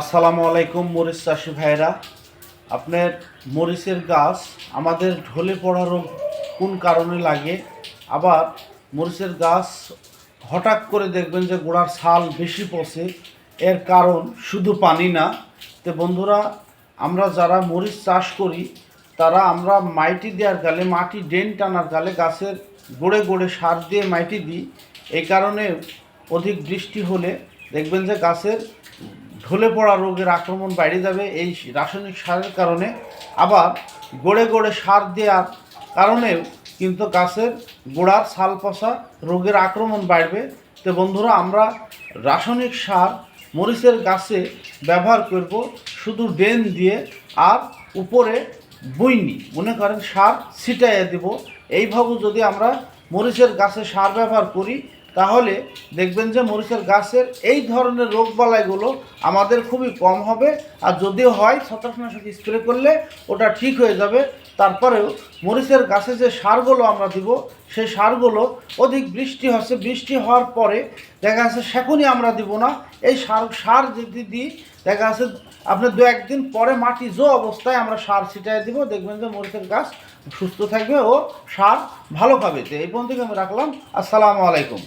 আসসালামু আলাইকুম মরিচ চাষি ভাইরা আপনার মরিচের গাছ আমাদের ঢলে পড়া রোগ কোন কারণে লাগে? আবার মরিচের গাছ হঠাৎ করে দেখবেন যে গোড়ার ছাল বেশি পচে, এর কারণ শুধু পানি না। তো বন্ধুরা, আমরা যারা মরিচ চাষ করি, তারা আমরা মাটি দেওয়ার গালে, মাটি ড্রেন টানার গালে গাছের গোড়ে গোড়ে সার দিয়ে মাটি দিই। এই কারণে অধিক বৃষ্টি হলে দেখবেন যে গাছের ঢলে পড়া রোগের আক্রমণ বেড়ে যাবে, এই রাসায়নিক সারের কারণে। আবার গড়ে গড়ে সার দেওয়ার কারণেও কিন্তু গাছের গোড়ার ছাল পচা রোগের আক্রমণ বাড়বে। তো বন্ধুরা, আমরা রাসায়নিক সার মরিচের গাছে ব্যবহার করব, শুধু ড্রেন দিয়ে আর উপরে বইনি, মনে করেন সার ছিটাইয়ে দেব। এইভাবে যদি আমরা মরিচের গাছে সার ব্যবহার করি তাহলে দেখবেন যে মরিচের গাছের এই ধরনের রোগবালাইগুলো আমাদের খুবই কম হবে। আর যদিও হয়, ছত্রাকনাশক স্প্রে করলে ওটা ঠিক হয়ে যাবে। তারপরেও মরিচের গাছে যে সারগুলো আমরা দিব সেই সারগুলো অধিক বৃষ্টি হচ্ছে, বৃষ্টি হওয়ার পরে দেখা যাচ্ছে সেখনই আমরা দিব না। এই সার সার যদি দিই, দেখা যাচ্ছে আপনার দু একদিন পরে মাটি জো অবস্থায় আমরা সার ছিটাই দিব, দেখবেন যে মরিচের গাছ সুস্থ থাকবে ও সার ভালো তো এই পর্যন্ত আমি রাখলাম। আসসালামু আলাইকুম।